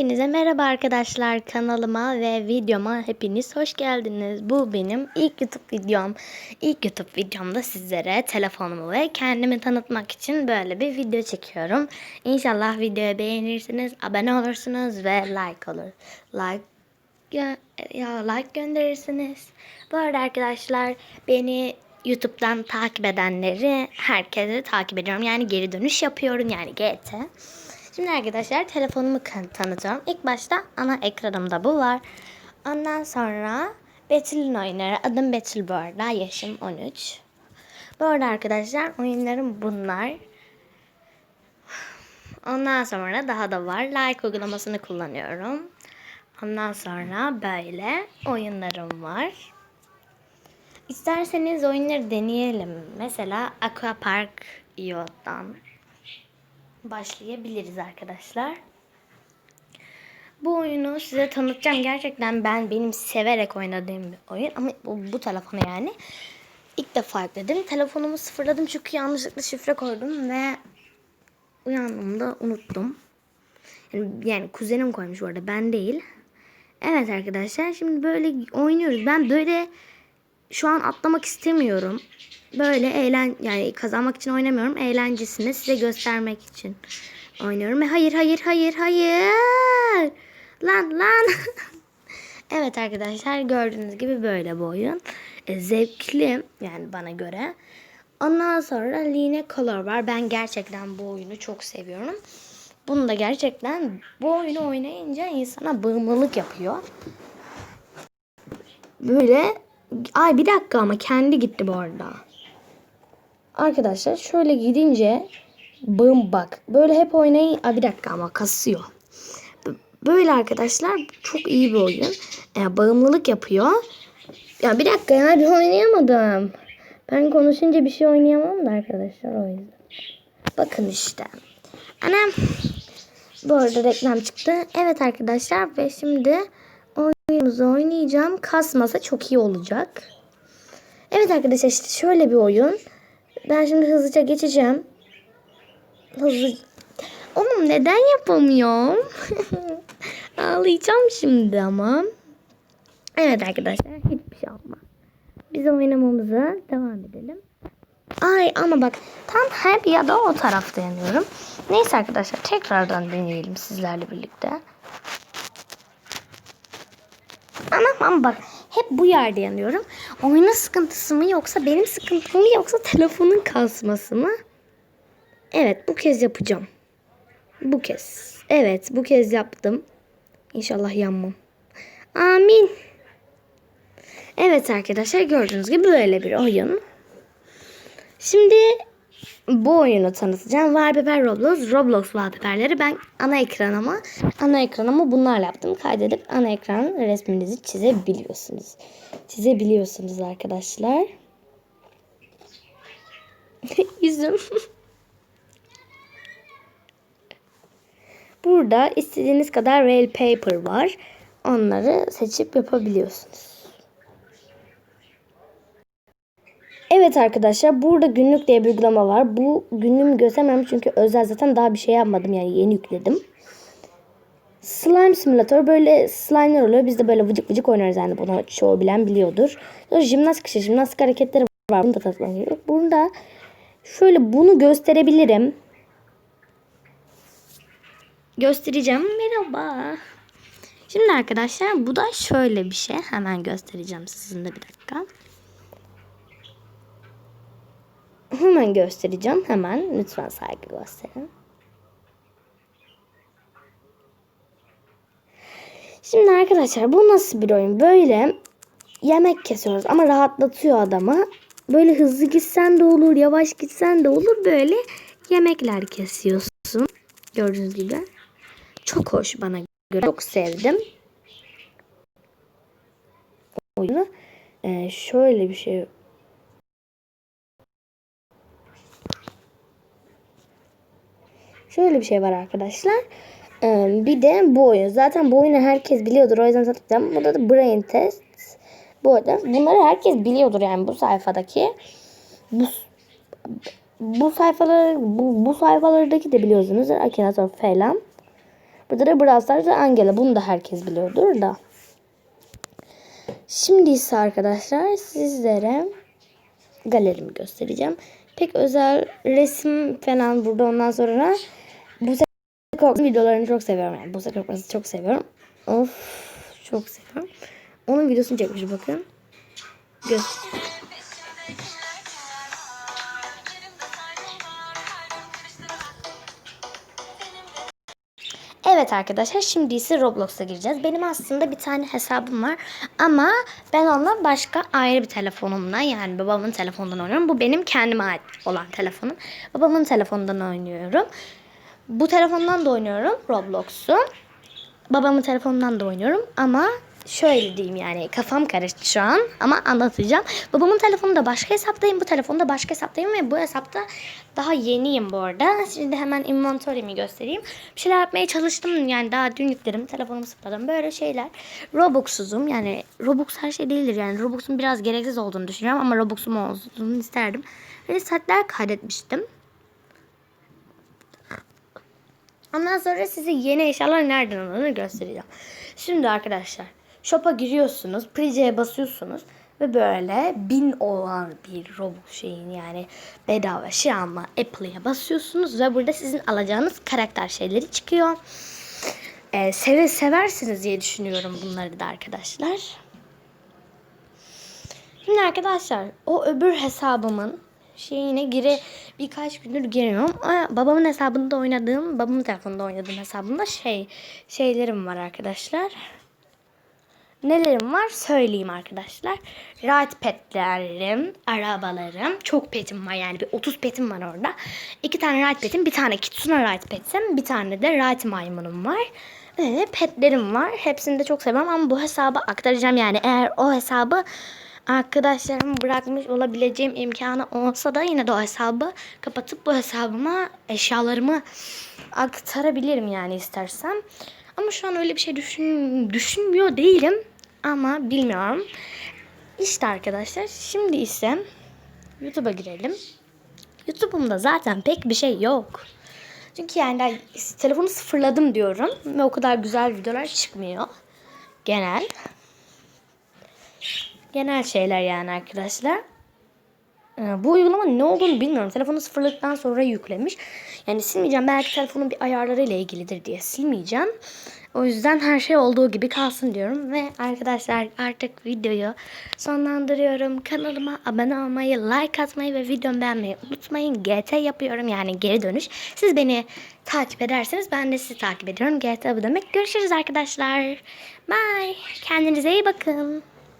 Hepinize merhaba arkadaşlar kanalıma ve videoma hepiniz hoş geldiniz. Bu benim ilk YouTube videom. İlk YouTube videomda sizlere telefonumu ve kendimi tanıtmak için böyle bir video çekiyorum. İnşallah videoyu beğenirsiniz, abone olursunuz ve like olur. Like ya, like gönderirsiniz. Bu arada arkadaşlar beni YouTube'dan takip edenleri herkese takip ediyorum. Yani geri dönüş yapıyorum yani GT. Şimdi arkadaşlar telefonumu tanıtıyorum. İlk başta ana ekranımda bu var. Ondan sonra Betül'ün oyunları. Adım Betül bu arada. Yaşım 13. Bu arada arkadaşlar oyunlarım bunlar. Ondan sonra daha da var. Like uygulamasını kullanıyorum. Ondan sonra böyle oyunlarım var. İsterseniz oyunları deneyelim. Mesela Aquapark IO'dan başlayabiliriz arkadaşlar. Bu oyunu size tanıtacağım. Gerçekten ben benim severek oynadığım bir oyun ama bu, bu telefona yani ilk defa yükledim. Telefonumu sıfırladım çünkü yanlışlıkla şifre koydum ve uyandığımda unuttum. Yani, yani kuzenim koymuş bu arada ben değil. Evet arkadaşlar şimdi böyle oynuyoruz. Ben böyle şu an atlamak istemiyorum. Böyle eğlen yani kazanmak için oynamıyorum. Eğlencesini size göstermek için oynuyorum. Ve hayır hayır hayır hayır. Lan lan. evet arkadaşlar gördüğünüz gibi böyle bu oyun. E, zevkli yani bana göre. Ondan sonra Line Color var. Ben gerçekten bu oyunu çok seviyorum. Bunu da gerçekten bu oyunu oynayınca insana bağımlılık yapıyor. Böyle ay bir dakika ama kendi gitti bu arada. Arkadaşlar şöyle gidince bağım bak. Böyle hep oynayın. Ay bir dakika ama kasıyor. Böyle arkadaşlar çok iyi bir oyun. E, bağımlılık yapıyor. Ya bir dakika ya bir oynayamadım. Ben konuşunca bir şey oynayamam da arkadaşlar o yüzden. Bakın işte. Anam. Bu arada reklam çıktı. Evet arkadaşlar ve şimdi oyunumuzu oynayacağım. Kasmasa çok iyi olacak. Evet arkadaşlar işte şöyle bir oyun. Ben şimdi hızlıca geçeceğim. Hızlı. Oğlum neden yapamıyorum? Ağlayacağım şimdi ama. Evet arkadaşlar hiçbir şey olmaz. Biz oynamamıza devam edelim. Ay ama bak tam hep ya da o tarafta yanıyorum. Neyse arkadaşlar tekrardan deneyelim sizlerle birlikte. Anam ama bak hep bu yerde yanıyorum. Oyunun sıkıntısı mı yoksa benim sıkıntım mı yoksa telefonun kasması mı? Evet bu kez yapacağım. Bu kez. Evet bu kez yaptım. İnşallah yanmam. Amin. Evet arkadaşlar gördüğünüz gibi böyle bir oyun. Şimdi bu oyunu tanıtacağım. Wallpaper Roblox. Roblox wallpaperleri ben ana ekranıma ana ekranıma bunlarla yaptım. Kaydedip ana ekran resminizi çizebiliyorsunuz. Çizebiliyorsunuz arkadaşlar. Yüzüm. Burada istediğiniz kadar rail paper var. Onları seçip yapabiliyorsunuz. Evet arkadaşlar burada günlük diye bir uygulama var. Bu günlüğümü göstermem çünkü özel zaten daha bir şey yapmadım yani yeni yükledim. Slime Simulator böyle slime'ler oluyor. Biz de böyle vıcık vıcık oynarız yani bunu çoğu bilen biliyordur. Sonra jimnastik işte jimnastik hareketleri var. Bunu da tanıtmam Burada şöyle bunu gösterebilirim. Göstereceğim. Merhaba. Şimdi arkadaşlar bu da şöyle bir şey. Hemen göstereceğim sizinle bir dakika. Hemen göstereceğim. Hemen. Lütfen saygı gösterin. Şimdi arkadaşlar bu nasıl bir oyun? Böyle yemek kesiyoruz ama rahatlatıyor adamı. Böyle hızlı gitsen de olur, yavaş gitsen de olur. Böyle yemekler kesiyorsun. Gördüğünüz gibi. Çok hoş bana göre. Çok sevdim. Oyunu. Ee, şöyle bir şey Şöyle bir şey var arkadaşlar. Bir de bu oyun. Zaten bu oyunu herkes biliyordur. O yüzden zaten burada da brain test. Bu arada bunları herkes biliyordur yani bu sayfadaki. Bu bu sayfaları bu, bu sayfalardaki de biliyorsunuz. Akinator falan. Burada da Brawl Stars'da Angela. Bunu da herkes biliyordur da. Şimdi ise arkadaşlar sizlere galerimi göstereceğim. Pek özel resim falan burada ondan sonra bu Korkmaz videolarını çok seviyorum yani. Bu Korkmaz'ı çok seviyorum. Of çok seviyorum. Onun videosunu çekmiş bakın. Göz. Evet arkadaşlar şimdi ise Roblox'a gireceğiz. Benim aslında bir tane hesabım var ama ben onunla başka ayrı bir telefonumla yani babamın telefonundan oynuyorum. Bu benim kendime ait olan telefonum. Babamın telefonundan oynuyorum. Bu telefondan da oynuyorum Roblox'u. Babamın telefonundan da oynuyorum ama şöyle diyeyim yani kafam karıştı şu an ama anlatacağım. Babamın telefonunda başka hesaptayım, bu telefonda başka hesaptayım ve bu hesapta daha yeniyim bu arada. Şimdi hemen inventory'mi göstereyim. Bir şeyler yapmaya çalıştım yani daha dün yükledim, telefonumu sıfırladım böyle şeyler. Robux'uzum yani Robux her şey değildir yani Robux'un biraz gereksiz olduğunu düşünüyorum ama Robux'um olduğunu isterdim. Böyle saatler kaydetmiştim. Ondan sonra size yeni eşyalar nereden alınır göstereceğim. Şimdi arkadaşlar shop'a giriyorsunuz. Price'ye basıyorsunuz. Ve böyle bin olan bir Robux şeyin yani bedava şey alma Apple'ya basıyorsunuz. Ve burada sizin alacağınız karakter şeyleri çıkıyor. Ee, seve seversiniz diye düşünüyorum bunları da arkadaşlar. Şimdi arkadaşlar o öbür hesabımın şeyine gire birkaç gündür giriyorum. Ama babamın hesabında oynadığım, babamın telefonunda oynadığım hesabımda şey şeylerim var arkadaşlar. Nelerim var söyleyeyim arkadaşlar. Ride petlerim, arabalarım. Çok petim var yani bir 30 petim var orada. İki tane ride petim, bir tane Kitsuna ride petim, bir tane de ride maymunum var. Ve petlerim var. Hepsini de çok seviyorum ama bu hesabı aktaracağım yani. Eğer o hesabı arkadaşlarım bırakmış olabileceğim imkanı olsa da yine de o hesabı kapatıp bu hesabıma eşyalarımı aktarabilirim yani istersem. Ama şu an öyle bir şey düşün, düşünmüyor değilim. Ama bilmiyorum. İşte arkadaşlar şimdi ise YouTube'a girelim. YouTube'umda zaten pek bir şey yok. Çünkü yani telefonu sıfırladım diyorum ve o kadar güzel videolar çıkmıyor. Genel. Genel şeyler yani arkadaşlar. Ee, Bu uygulama ne olduğunu bilmiyorum. Telefonu sıfırladıktan sonra yüklemiş. Yani silmeyeceğim. Belki telefonun bir ayarları ile ilgilidir diye silmeyeceğim. O yüzden her şey olduğu gibi kalsın diyorum. Ve arkadaşlar artık videoyu sonlandırıyorum. Kanalıma abone olmayı, like atmayı ve videomu beğenmeyi unutmayın. GT yapıyorum yani geri dönüş. Siz beni takip ederseniz ben de sizi takip ediyorum. GT bu demek. Görüşürüz arkadaşlar. Bye. Kendinize iyi bakın.